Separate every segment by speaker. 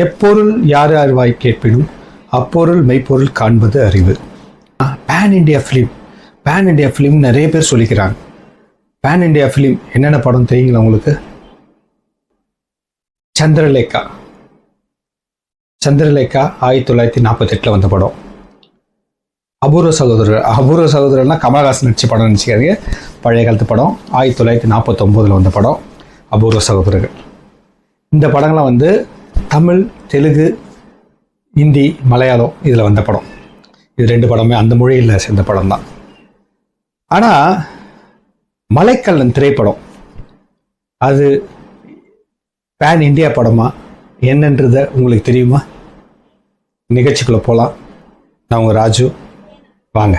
Speaker 1: எப்பொருள் யார் யார்வாய் கேட்பினும் அப்பொருள் மெய்ப்பொருள் காண்பது அறிவு. Pan India film pan India film நிறைய பேர் சொல்லிக்கிறாங்க. பேன் இண்டியா ஃபிலிம் என்னென்ன படம் தெரியுங்களா உங்களுக்கு? சந்திரலேகா. சந்திரலேகா ஆயிரத்தி தொள்ளாயிரத்தி நாற்பத்தெட்டில் வந்த படம். அபூர்வ சகோதரர் அபூர்வ சகோதரர்னா கமலஹாசன் நடிச்ச படம் நினச்சிக்காதீங்க. பழைய காலத்து படம் ஆயிரத்தி தொள்ளாயிரத்தி நாற்பத்தொம்போதில் வந்த படம் அபூர்வ சகோதரர்கள். இந்த படங்கள்லாம் வந்து தமிழ் தெலுங்கு ஹிந்தி மலையாளம் இதில் வந்த படம். இது ரெண்டு படமே அந்த மொழியில் சேர்ந்த படம் தான் ஆனால் மலைக்கல்லன் திரைப்படம் அது பேன் இந்தியா படமா? என்னன்றத உங்களுக்கு தெரியுமா? நிகழ்ச்சிக்குள்ளே போகலாம் நான் உங்கள் ராஜு. வாங்க.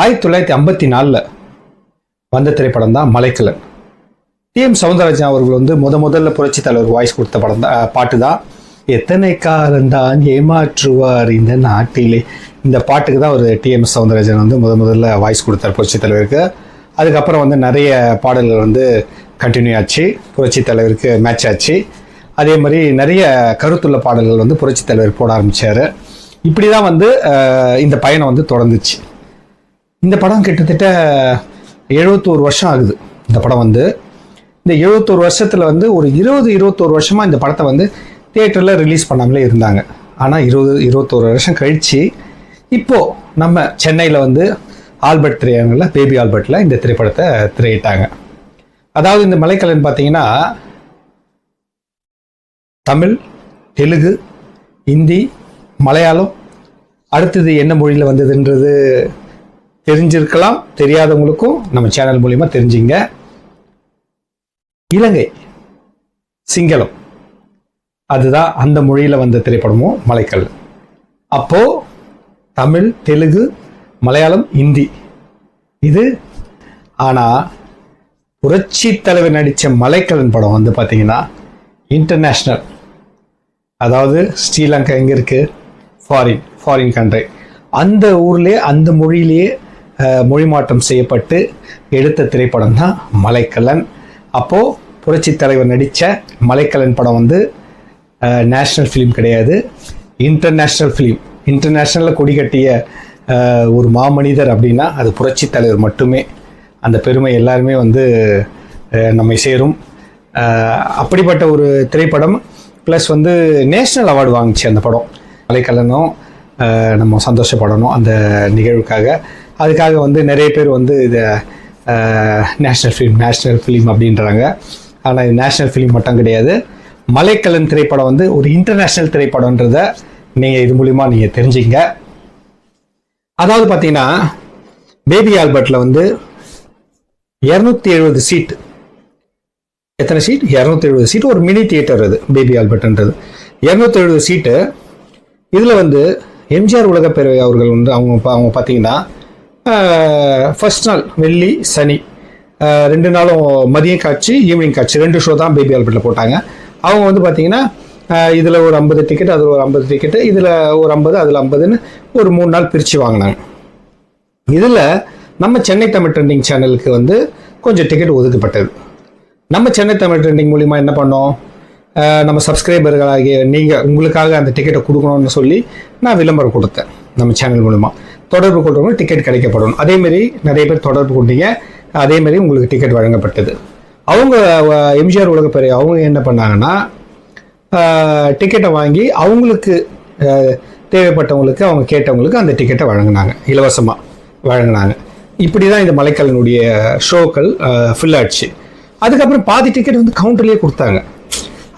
Speaker 1: ஆயிரத்தி தொள்ளாயிரத்தி ஐம்பத்தி நாலில் வந்த திரைப்படம் தான் மலைக்கலன் டி. எம். சவுந்தரராஜன் அவர்கள் வந்து முத முதல்ல புரட்சி தலைவர் வாய்ஸ் கொடுத்த படம் தான் பாட்டு தான். எத்தனை காலந்தான் ஏமாற்றுவார் இந்த நாட்டிலே. இந்த பாட்டுக்கு தான் ஒரு டி. எம். சவுந்தரராஜன் வந்து முத முதல்ல வாய்ஸ் கொடுத்தார் புரட்சி தலைவருக்கு. அதுக்கப்புறம் வந்து நிறைய பாடல்கள் வந்து கண்டினியூ ஆச்சு புரட்சி தலைவருக்கு மேட்ச் ஆச்சு. அதே மாதிரி நிறைய கருத்துள்ள பாடல்கள் வந்து புரட்சி தலைவர் போட ஆரம்பித்தார் இப்படி தான் வந்து இந்த பயணம் வந்து தொடர்ந்துச்சு. இந்த படம் கிட்டத்தட்ட எழுபத்தோரு வருஷம் ஆகுது. இந்த படம் வந்து இந்த எழுபத்தோரு வருஷத்தில் வந்து ஒரு இருபது இருபத்தோரு வருஷமாக இந்த படத்தை வந்து தியேட்டரில் ரிலீஸ் பண்ணாமலே இருந்தாங்க. ஆனால் இருபது இருபத்தோரு வருஷம் கழித்து இப்போது நம்ம சென்னையில் வந்து ஆல்பர்ட் திரையரங்கில் பேபி ஆல்பர்ட்டில் இந்த திரைப்படத்தை திரையிட்டாங்க. அதாவது இந்த மலைக்கலன் பார்த்தீங்கன்னா தமிழ் தெலுங்கு ஹிந்தி மலையாளம் அடுத்தது என்ன மொழியில் வந்ததுன்றது தெரிஞ்சிருக்கலாம் தெரியாதவங்களுக்கும் நம்ம சேனல் மூலியமா தெரிஞ்சுங்க. இலங்கை சிங்களம். அதுதான் அந்த மொழியில் வந்த திரைப்படமும் மலைக்கல். அப்போ தமிழ் தெலுங்கு மலையாளம் ஹிந்தி இது ஆனால் புரட்சி தலைவர் நடித்த மலைக்கலன் படம் வந்து பார்த்தீங்கன்னா இன்டர்நேஷ்னல் அதாவது ஸ்ரீலங்கா எங்கே இருக்குது ஃபாரின் ஃபாரின் கண்ட்ரி அந்த ஊர்லேயே அந்த மொழியிலேயே மொழிமாற்றம் செய்யப்பட்டு எடுத்த திரைப்படம் தான் மலைக்கல்லன். அப்போது புரட்சி தலைவர் நடித்த மலைக்கல்லன் படம் வந்து நேஷ்னல் ஃபிலிம் கிடையாது. இன்டர்நேஷ்னல் ஃபிலிம் இன்டர்நேஷ்னலில் கொடி கட்டிய ஒரு மாமனிதர் அப்படின்னா அது புரட்சி தலைவர் மட்டுமே. அந்த பெருமை எல்லாருமே வந்து நம்மை சேரும். அப்படிப்பட்ட ஒரு திரைப்படம் ப்ளஸ் வந்து நேஷ்னல் அவார்டு வாங்குச்சு அந்த படம். மலைக்கல்லனும் நம்ம சந்தோஷப்படணும் அந்த நிகழ்வுக்காக. அதுக்காக வந்து நிறைய பேர் வந்து இதை நேஷ்னல் ஃபிலிம் நேஷ்னல் ஃபிலிம் அப்படின்றாங்க. ஆனால் இது நேஷ்னல் ஃபிலிம் மட்டும் கிடையாது. மலைக்கல்லன் திரைப்படம் வந்து ஒரு இன்டர்நேஷ்னல் திரைப்படம்ன்றத நீங்கள் இது மூலிமா நீங்கள் தெரிஞ்சுங்க அதாவது பார்த்தீங்கன்னா பேபி ஆல்பர்ட்டில் வந்து இரநூத்தி எழுபது சீட் எத்தனை சீட் இரநூத்தி எழுபது சீட் ஒரு மினி தியேட்டர் அது பேபி ஆல்பர்ட்ன்றது. இரநூத்தி எழுபது சீட்டு இதில் வந்து எம்ஜிஆர் உலகப்பேரவை அவர்கள் வந்து அவங்க அவங்க பார்த்தீங்கன்னா ஃபர்ஸ்ட் நாள் வெள்ளி சனி. ரெண்டு நாளும் மதியம் காட்சி ஈவினிங் காட்சி. ரெண்டு ஷோ தான் பேபி ஆல்பர்ட்டில் போட்டாங்க. அவங்க வந்து பார்த்தீங்கன்னா இதில் ஒரு ஐம்பது டிக்கெட் அதில் ஒரு ஐம்பது டிக்கெட்டு இதில் ஒரு ஐம்பது அதில் ஐம்பதுன்னு ஒரு மூணு நாள் பிரித்து வாங்கினாங்க. இதில் நம்ம சென்னை தமிழ் ட்ரெண்டிங் சேனலுக்கு வந்து கொஞ்சம் டிக்கெட் ஒதுக்கப்பட்டது. நம்ம சென்னை தமிழ் ட்ரெண்டிங் மூலிமா என்ன பண்ணோம்? நம்ம சப்ஸ்கிரைபர்களாகிய நீங்கள் உங்களுக்காக அந்த டிக்கெட்டை கொடுக்கணும்னு சொல்லி நான் விளம்பரம் கொடுத்தேன் நம்ம சேனல் மூலிமா தொடர்பு கொள்றவங்க டிக்கெட் கிடைக்கப்படணும் அதேமாரி நிறைய பேர் தொடர்பு கொண்டீங்க. அதேமாரி உங்களுக்கு டிக்கெட் வழங்கப்பட்டது. அவங்க எம்ஜிஆர் உலகப்பெரிய அவங்க என்ன பண்ணாங்கன்னா டிக்கெட்டை வாங்கி அவங்களுக்கு தேவைப்பட்டவங்களுக்கு அவங்க கேட்டவங்களுக்கு அந்த டிக்கெட்டை வழங்கினாங்க. இலவசமாக வழங்கினாங்க. இப்படி தான் இந்த மலைக்கல்லனுடைய ஷோக்கள் ஃபில் ஆச்சு. அதுக்கப்புறம் பாதி டிக்கெட் வந்து கவுண்டர்லேயே கொடுத்தாங்க.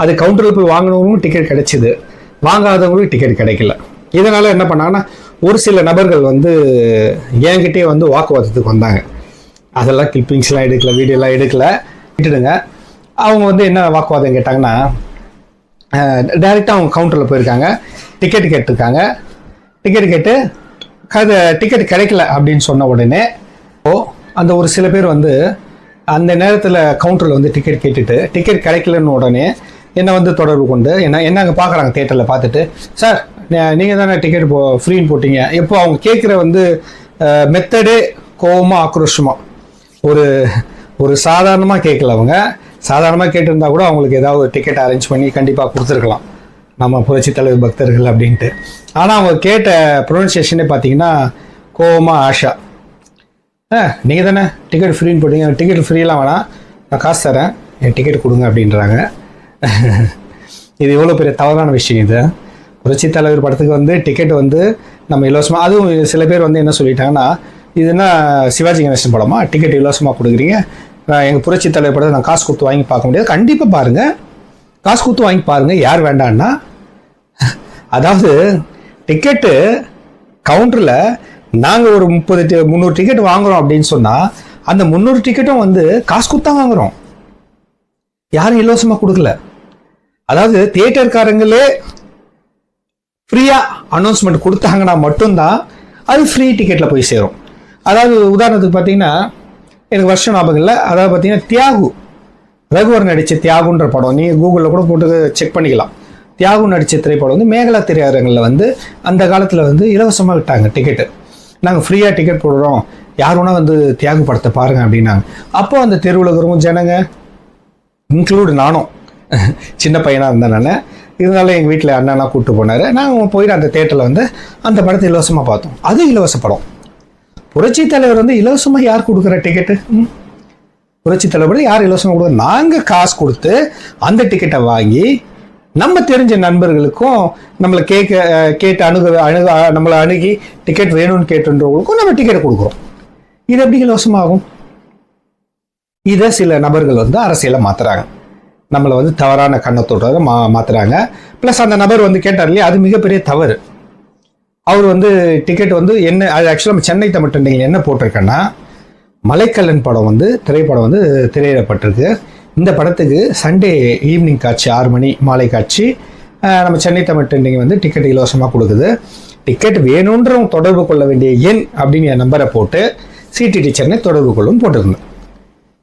Speaker 1: அது கவுண்டரில் போய் வாங்கினவங்களும் டிக்கெட் கிடைச்சிது. வாங்காதவங்களுக்கும் டிக்கெட் கிடைக்கல. இதனால் என்ன பண்ணாங்கன்னா ஒரு சில நபர்கள் வந்து என்கிட்டயே வந்து வாக்குவாதத்துக்கு வந்தாங்க. அதெல்லாம் கிளிப்பிங்ஸ்லாம் எடுக்கல வீடியோலாம் எடுக்கல. விட்டுடுங்க அவங்க வந்து என்ன வாக்குவாதம் கேட்டாங்கன்னா டைரெக்டாக அவங்க கவுண்டரில் போயிருக்காங்க. டிக்கெட் கேட்டிருக்காங்க. டிக்கெட் கேட்டு அது டிக்கெட் கிடைக்கல அப்படின்னு சொன்ன உடனே ஓ அந்த ஒரு சில பேர் வந்து அந்த நேரத்தில் கவுண்டரில் வந்து டிக்கெட் கேட்டுட்டு டிக்கெட் கிடைக்கலன்னு உடனே என்னை வந்து தொடர்பு கொண்டு என்ன என்ன அங்கே பார்க்குறாங்க தேட்டரில் பார்த்துட்டு சார் நீங்கள் தானே டிக்கெட் போ ஃப்ரீன்னு போட்டீங்க. எப்போ அவங்க கேட்குற வந்து மெத்தடே கோவமாக ஆக்ரோஷமாக ஒரு ஒரு சாதாரணமாக கேட்கல அவங்க. சாதாரணமாக கேட்டிருந்தா கூட அவங்களுக்கு ஏதாவது டிக்கெட் அரேஞ்ச் பண்ணி கண்டிப்பாக கொடுத்துருக்கலாம். நம்ம புரட்சி தலைவர் பக்தர்கள் அப்படின்ட்டு. ஆனால் அவங்க கேட்ட ப்ரொனன்சியேஷனே பார்த்தீங்கன்னா கோவமாக ஆஷா. ஆ நீங்கள் தானே டிக்கெட் ஃப்ரீன்னு போட்டீங்க. டிக்கெட் ஃப்ரீலாம் வேணாம். நான் காசு தரேன். என் டிக்கெட் கொடுங்க அப்படின்றாங்க. இது எவ்வளோ பெரிய தவறான விஷயம் இது. புரட்சி தலைவர் படத்துக்கு வந்து டிக்கெட் வந்து நம்ம இலவசமாக அதுவும் சில பேர் வந்து என்ன சொல்லிட்டாங்கன்னா இதுனா சிவாஜி கணேசன் படமா? டிக்கெட் இலவசமாக கொடுக்குறீங்க. எங்கள் புரட்சி தலைவர் படத்தை நான் காசு கொடுத்து வாங்கி பார்க்க முடியாது. கண்டிப்பாக பாருங்கள் காசு கொடுத்து வாங்கி பாருங்கள் யார் வேண்டான்னா அதாவது டிக்கெட்டு கவுண்டரில் நாங்கள் ஒரு முப்பது டி- முந்நூறு டிக்கெட் வாங்குகிறோம் அப்படின்னு சொன்னால் அந்த முந்நூறு டிக்கெட்டும் வந்து காசு கொடுத்தா வாங்குறோம். யாரும் இலவசமாக கொடுக்கல. அதாவது தியேட்டர்காரங்களே ஃப்ரீயாக அனௌன்ஸ்மெண்ட் கொடுத்தாங்கன்னா மட்டும்தான் அது ஃப்ரீ டிக்கெட்டில் போய் சேரும். அதாவது உதாரணத்துக்கு பார்த்தீங்கன்னா எனக்கு வருஷம் ஞாபகம் இல்லை. அதாவது பார்த்தீங்கன்னா தியாகு. ரகுவர் நடித்த தியாகுன்ற படம் நீங்கள் கூகுளில் கூட போட்டு செக் பண்ணிக்கலாம். தியாகு நடித்த திரைப்படம் வந்து மேகலா திரையரங்களில் வந்து அந்த காலத்தில் வந்து இலவசமாக விட்டாங்க டிக்கெட்டு நாங்கள் ஃப்ரீயாக டிக்கெட் போடுறோம். யார் வேணால் வந்து தியாகு படத்தை பாருங்க அப்படின்னாங்க. அப்போ அந்த தெருவில் இருக்கிறவங்க ஜனங்க இன்க்ளூடு நானும் சின்ன பையனாக இருந்தேன் நான். இருந்தாலும் எங்கள் வீட்டில் அண்ணனா கூப்பிட்டு போனார். நாங்கள் போயிட்டு அந்த தேட்டரில் வந்து அந்த படத்தை இலவசமாக பார்த்தோம். அது இலவச படம். புரட்சி தலைவர் வந்து இலவசமாக யார் கொடுக்குற டிக்கெட்டு புரட்சி தலைவர் யார் இலவசமாக கொடுக்குற? நாங்கள் காசு கொடுத்து அந்த டிக்கெட்டை வாங்கி நம்ம தெரிஞ்ச நண்பர்களுக்கும் நம்மளை கேட்க கேட்டு அணுக அணுக நம்மளை அணுகி டிக்கெட் வேணும்னு கேட்டுன்றவங்களுக்கும் நம்ம டிக்கெட் கொடுக்குறோம். இது எப்படி இலவசமாகும்? இதை சில நபர்கள் வந்து அரசியலை மாற்றுறாங்க நம்மளை வந்து தவறான கண்ணத்தோட மா மாத்துறாங்க. ப்ளஸ் அந்த நபர் வந்து கேட்டார் இல்லையா அது மிகப்பெரிய தவறு. அவர் வந்து டிக்கெட் வந்து என்ன அது ஆக்சுவலாக நம்ம சென்னை தமிழ் ட்ரெண்டிங்கில் என்ன போட்டிருக்கேன்னா மலைக்கல்லன் படம் வந்து திரைப்படம் வந்து திரையிடப்பட்டிருக்கு. இந்த படத்துக்கு சண்டே ஈவினிங் காட்சி ஆறு மணி மாலை காட்சி நம்ம சென்னை தமிழ் ட்ரெண்டிங் வந்து டிக்கெட் இலவசமாக கொடுக்குது. டிக்கெட் வேணுன்றவங்க தொடர்பு கொள்ள வேண்டிய எண் அப்படின்னு என் நம்பரை போட்டு சிடிடி சென்னை தொடர்பு கொள்ளும் போட்டிருந்தேன்.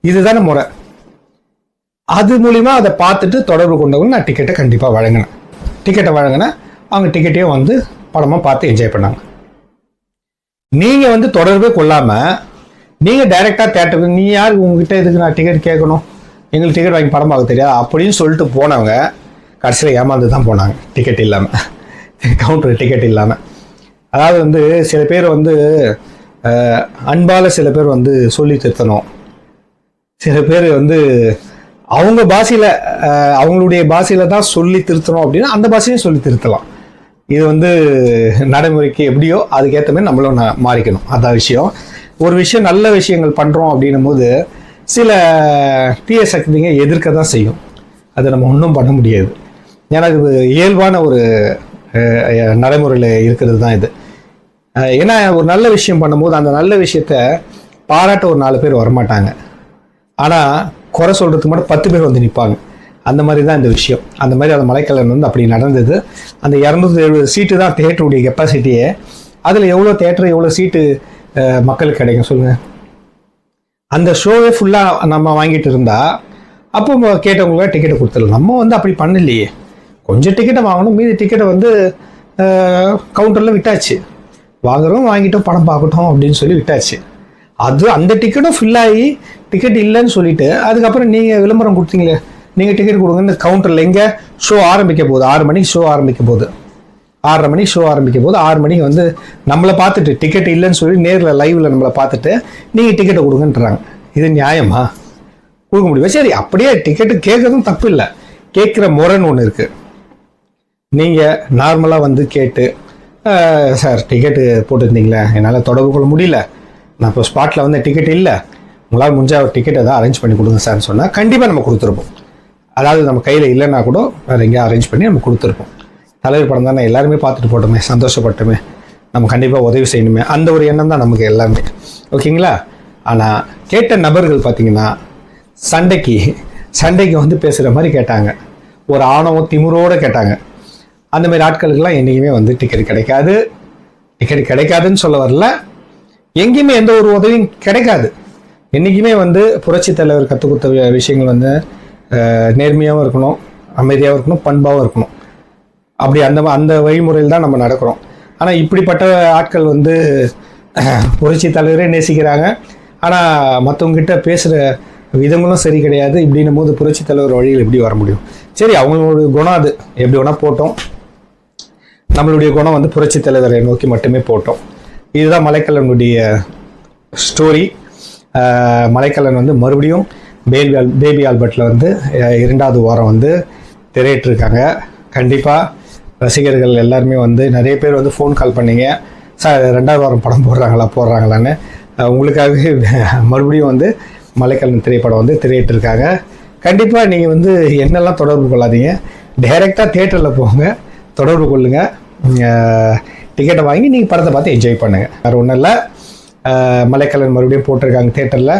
Speaker 1: இதுதானே முறை. அது மூலிமா அதை பார்த்துட்டு தொடர்பு கொண்டவங்க நான் டிக்கெட்டை கண்டிப்பாக வழங்கினேன். டிக்கெட்டை வழங்கினேன். அவங்க டிக்கெட்டையும் வந்து படமாக பார்த்து என்ஜாய் பண்ணாங்க. நீங்கள் வந்து தொடர்பே கொள்ளாமல் நீங்கள் டைரெக்டாக தேட்டருக்கு நீ யார் உங்ககிட்ட எதுக்கு நான் டிக்கெட் கேட்கணும்? எங்களுக்கு டிக்கெட் வாங்கி படம் பார்க்க தெரியாது. அப்படின்னு சொல்லிட்டு போனவங்க கடைசியில் ஏமாந்து தான் போனாங்க. டிக்கெட் இல்லாமல் கவுண்டர் டிக்கெட் இல்லாமல் அதாவது வந்து சில பேர் வந்து அன்பால் சில பேர் வந்து சொல்லி திருத்தணும். சில பேர் வந்து அவங்க பாஷையில் அவங்களுடைய பாஷையில் தான் சொல்லி திருத்தணும் அப்படின்னா அந்த பாஷையும் சொல்லி திருத்தலாம். இது வந்து நடைமுறைக்கு எப்படியோ அதுக்கேற்ற மாதிரி நம்மளும் நான் மாறிக்கணும். அதான் விஷயம். ஒரு விஷயம் நல்ல விஷயங்கள் பண்ணுறோம் அப்படின்னும் போது சில தீய சக்திங்க எதிர்க்க தான் செய்யும். அதை நம்ம ஒன்றும் பண்ண முடியாது. ஏன்னா இது இயல்பான ஒரு நடைமுறையில் இருக்கிறது தான் இது. ஏன்னா ஒரு நல்ல விஷயம் பண்ணும்போது அந்த நல்ல விஷயத்த பாராட்ட ஒரு நாலு பேர் வரமாட்டாங்க. ஆனால் குறை சொல்கிறதுக்கு மட்டும் பத்து பேர் வந்து நிற்பாங்க அந்த மாதிரி தான் இந்த விஷயம். அந்த மாதிரி அந்த மலைக்கல்லன் வந்து அப்படி நடந்தது. அந்த இரநூத்தி எழுபது சீட்டு தான் தேட்டருடைய கெப்பாசிட்டியே அதில் எவ்வளோ தேட்டர் எவ்வளோ சீட்டு மக்களுக்கு கிடைக்கும் சொல்லுங்கள் அந்த ஷோவே ஃபுல்லாக நம்ம வாங்கிட்டு இருந்தா அப்போ கேட்டவங்களுக்கு டிக்கெட்டை கொடுத்துடலாம். நம்ம வந்து அப்படி பண்ணலையே. கொஞ்சம் டிக்கெட்டை வாங்கணும். மீதி டிக்கெட்டை வந்து கவுண்டரில் விட்டாச்சு. வாங்குறோம் வாங்கிட்டோம் படம் பார்க்கட்டும் அப்படின்னு சொல்லி விட்டாச்சு. அது அந்த டிக்கெட்டும் ஃபில் ஆகி டிக்கெட் இல்லைன்னு சொல்லிட்டு அதுக்கப்புறம் நீங்கள் விளம்பரம் கொடுத்தீங்களே நீங்கள் டிக்கெட் கொடுங்கன்னு கவுண்டரில் எங்கே ஷோ ஆரம்பிக்க போகுது? ஆறு மணிக்கு ஷோ ஆரம்பிக்க போகுது. ஆறரை மணிக்கு ஷோ ஆரம்பிக்க போது ஆறு மணிக்கு வந்து நம்மளை பார்த்துட்டு டிக்கெட் இல்லைன்னு சொல்லி நேரில் லைவில் நம்மளை பார்த்துட்டு நீங்கள் டிக்கெட்டை கொடுங்கன்றாங்க. இது நியாயமா? கொடுக்க முடியும்? சரி அப்படியே டிக்கெட்டு கேட்கறதும் தப்பு இல்லை. கேட்குற முறைன்னு ஒன்று இருக்குது நீங்கள் நார்மலாக வந்து கேட்டு சார் டிக்கெட்டு போட்டிருந்தீங்களே என்னால் தொடர்பு கொள்ள முடியல. நான் இப்போ ஸ்பாட்டில் வந்து டிக்கெட் இல்லை. உங்களால் முடிஞ்ச ஒரு டிக்கெட் ஏதாவது அரேஞ்ச் பண்ணி கொடுங்க சார்னு சொன்னால் கண்டிப்பாக நம்ம கொடுத்துருப்போம். அதாவது நம்ம கையில் இல்லைன்னா கூட வேறு எங்கேயா அரேஞ்ச் பண்ணி நம்ம கொடுத்துருப்போம். தலைவர் படம் தானே எல்லாருமே பார்த்துட்டு போட்டோமே சந்தோஷப்பட்டோமே. நம்ம கண்டிப்பாக உதவி செய்யணுமே. அந்த ஒரு எண்ணம் தான் நமக்கு எல்லாமே. ஓகேங்களா ஆனால் கேட்ட நபர்கள் பார்த்தீங்கன்னா சண்டைக்கு சண்டைக்கு வந்து பேசுகிற மாதிரி கேட்டாங்க. ஒரு ஆணவம் திமுறோடு கேட்டாங்க. அந்த மாதிரி ஆட்களுக்கெல்லாம் என்றைக்குமே வந்து டிக்கெட் கிடைக்காது. டிக்கெட் கிடைக்காதுன்னு சொல்ல வரல. எங்கேயுமே எந்த ஒரு உதவியும் கிடைக்காது. என்றைக்குமே வந்து புரட்சி தலைவர் கற்றுக் கொடுத்த விஷயங்கள் வந்து நேர்மையாகவும் இருக்கணும் அமைதியாகவும் இருக்கணும் பண்பாகவும் இருக்கணும். அப்படி அந்த அந்த வழிமுறையில் தான் நம்ம நடக்கிறோம். ஆனால் இப்படிப்பட்ட ஆட்கள் வந்து புரட்சி தலைவரே நேசிக்கிறாங்க. ஆனால் மற்றவங்ககிட்ட பேசுகிற விதங்களும் சரி கிடையாது. இப்படின்னும் போது புரட்சி தலைவர் வழியில் எப்படி வர முடியும்? சரி அவங்களோட குணம் அது. எப்படி வேணால் போட்டோம். நம்மளுடைய குணம் வந்து புரட்சி தலைவரை நோக்கி மட்டுமே போட்டோம். இதுதான் மலைக்கல்லனுடைய ஸ்டோரி மலைக்கல்லன் வந்து மறுபடியும் பேபி ஆல் பேபி ஆல்பர்ட்டில் வந்து இரண்டாவது வாரம் வந்து திரையிட்டிருக்காங்க. கண்டிப்பாக ரசிகர்கள் எல்லாருமே வந்து நிறைய பேர் வந்து ஃபோன் கால் பண்ணீங்க. சார் ரெண்டாவது வாரம் படம் போடுறாங்களா போடுறாங்களான்னு உங்களுக்காகவே மறுபடியும் வந்து மலைக்கல்லன் திரைப்படம் வந்து திரையிட்டிருக்காங்க. கண்டிப்பாக நீங்கள் வந்து என்னெல்லாம் தொடர்பு கொள்ளாதீங்க. டைரெக்டாக தேட்டரில் போங்க. தொடர்பு கொள்ளுங்கள் டிக்கெட்டை வாங்கி நீங்கள் படத்தை பார்த்து என்ஜாய் பண்ணுங்கள் வேறு ஒன்றும் இல்லை. மலைக்கலன் மறுபடியும் போட்டிருக்காங்க தேட்டரில்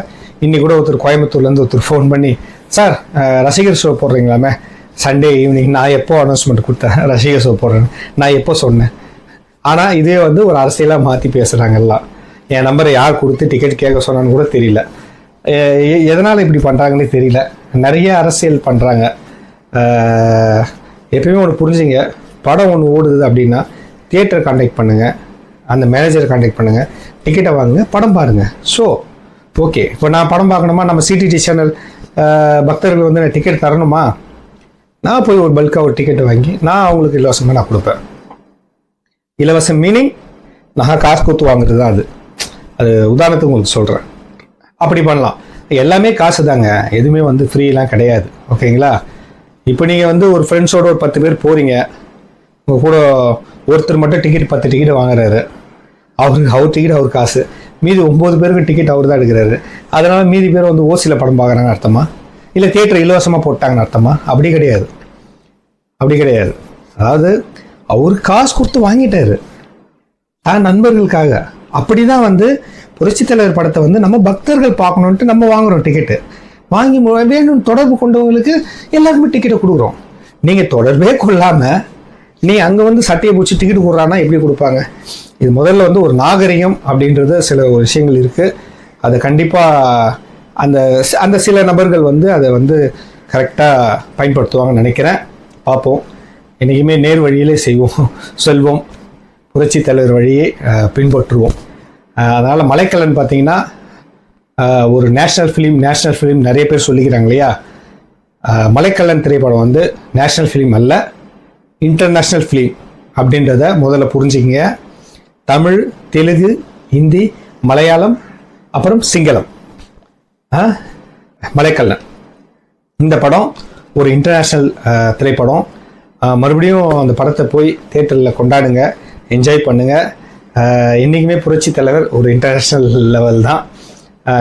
Speaker 1: இன்னி கூட ஒருத்தர் கோயம்புத்தூர்லேருந்து ஒருத்தர் ஃபோன் பண்ணி சார் ரசிகர் ஷோ போடுறீங்களாமே? சண்டே ஈவினிங் நான் எப்போ அனௌன்ஸ்மெண்ட் கொடுத்தேன்? ரசிகர் ஷோ போடுறேன் நான் எப்போ சொன்னேன்? ஆனால் இதே வந்து ஒரு அரசியலாக மாற்றி பேசுகிறாங்க எல்லாம். என் நம்பரை யார் கொடுத்து டிக்கெட் கேட்க சொன்னான்னு கூட தெரியல. எதனால் இப்படி பண்ணுறாங்கன்னு தெரியல. நிறைய அரசியல் பண்ணுறாங்க எப்பயுமே ஒன்று புரிஞ்சுங்க. படம் ஒன்று ஓடுது அப்படின்னா தியேட்டர் காண்டாக்ட் பண்ணுங்கள் அந்த மேனேஜரை காண்டாக்ட் பண்ணுங்கள் டிக்கெட்டை வாங்குங்க படம் பாருங்கள் ஸோ ஓகே இப்போ நான் படம் பார்க்கணுமா? நம்ம சிடிடி சேனல் பக்தர்கள் வந்து நான் டிக்கெட் தரணுமா? நான் போய் ஒரு பல்காக ஒரு டிக்கெட்டை வாங்கி நான் அவங்களுக்கு இலவசமாக நான் கொடுப்பேன். இலவசம் மீனிங் நான் காசு கொடுத்து வாங்குறது தான் அது. அது உதாரணத்துக்கு உங்களுக்கு சொல்கிறேன் அப்படி பண்ணலாம். எல்லாமே காசு தாங்க. எதுவுமே வந்து ஃப்ரீலாம் கிடையாது. ஓகேங்களா இப்போ நீங்கள் வந்து ஒரு ஃப்ரெண்ட்ஸோட ஒரு பத்து பேர் போகிறீங்க உங்கள் கூட ஒருத்தர் மட்டும் டிக்கெட் பத்து டிக்கெட் வாங்குறாரு. அவருக்கு அவர் டிக்கெட் அவர் காசு. மீதி ஒம்பது பேருக்கு டிக்கெட் அவர் தான் எடுக்கிறாரு. அதனால் மீதி பேர் வந்து ஓசியில் படம் பார்க்குறாங்க அர்த்தமா? இல்லை தியேட்டர் இலவசமாக போட்டாங்கன்னு அர்த்தமா? அப்படி கிடையாது. அப்படி கிடையாது. அதாவது அவர் காசு கொடுத்து வாங்கிட்டாரு. தான் நண்பர்களுக்காக. அப்படி தான் வந்து புரட்சித் தலைவர் படத்தை வந்து நம்ம பக்தர்கள் பார்க்கணுன்ட்டு நம்ம வாங்குறோம் டிக்கெட்டு வாங்கி மு- வேணும் தொடர்பு கொண்டவங்களுக்கு எல்லாருக்குமே டிக்கெட்டை கொடுக்குறோம். நீங்கள் தொடர்பே கொள்ளாமல் நீ அங்கே வந்து சட்டையை பிடிச்சி டிக்கெட் கொடுறான்னா எப்படி கொடுப்பாங்க? இது முதல்ல வந்து ஒரு நாகரிகம் அப்படின்றது சில ஒரு விஷயங்கள் இருக்குது அதை கண்டிப்பாக அந்த அந்த சில நபர்கள் வந்து அதை வந்து கரெக்டாக பயன்படுத்துவாங்கன்னு நினைக்கிறேன். பார்ப்போம். என்றைக்குமே நேர் வழியிலே செய்வோம். செல்வோம். புரட்சி தலைவர் வழியை பின்பற்றுவோம். அதனால் மலைக்கல்லன் பார்த்தீங்கன்னா ஒரு நேஷ்னல் ஃபிலிம் நேஷ்னல் ஃபிலிம் நிறைய பேர் சொல்லிக்கிறாங்க இல்லையா? மலைக்கல்லன் திரைப்படம் வந்து நேஷ்னல் ஃபிலிம் அல்ல இன்டர்நேஷ்னல் ஃபிலிம் அப்படின்றத முதல்ல புரிஞ்சுக்கிங்க. தமிழ் தெலுங்கு ஹிந்தி மலையாளம் அப்புறம் சிங்களம். மலைக்கல்லன் இந்த படம் ஒரு இன்டர்நேஷ்னல் திரைப்படம். மறுபடியும் அந்த படத்தை போய் தேட்டரில் கொண்டாடுங்க என்ஜாய் பண்ணுங்கள் என்றைக்குமே புரட்சி தலைவர் ஒரு இன்டர்நேஷ்னல் லெவல் தான்.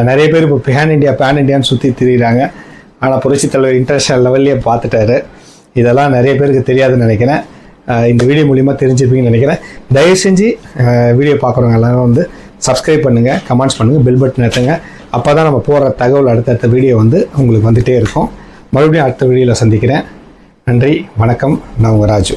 Speaker 1: நிறைய பேர் இப்போ பேன் இண்டியா பேன் இண்டியான்னு சுற்றி திரியிறாங்க. ஆனால் புரட்சி தலைவர் இன்டர்நேஷ்னல் லெவல்லையே பார்த்துட்டாரு. இதெல்லாம் நிறைய பேருக்கு தெரியாதுன்னு நினைக்கிறேன். இந்த வீடியோ மூலிமா தெரிஞ்சிருப்பீங்கன்னு நினைக்கிறேன். தயவு செஞ்சு வீடியோ பார்க்குறவங்க எல்லாரும் வந்து சப்ஸ்கிரைப் பண்ணுங்கள் கமெண்ட்ஸ் பண்ணுங்கள் பில் பட்டன் எடுத்துங்க அப்போ தான் நம்ம போடுற தகவல் அடுத்தடுத்த வீடியோ வந்து உங்களுக்கு வந்துகிட்டே இருக்கும். மறுபடியும் அடுத்த வீடியோவில் சந்திக்கிறேன். நன்றி வணக்கம். நான் உங்கள் ராஜு.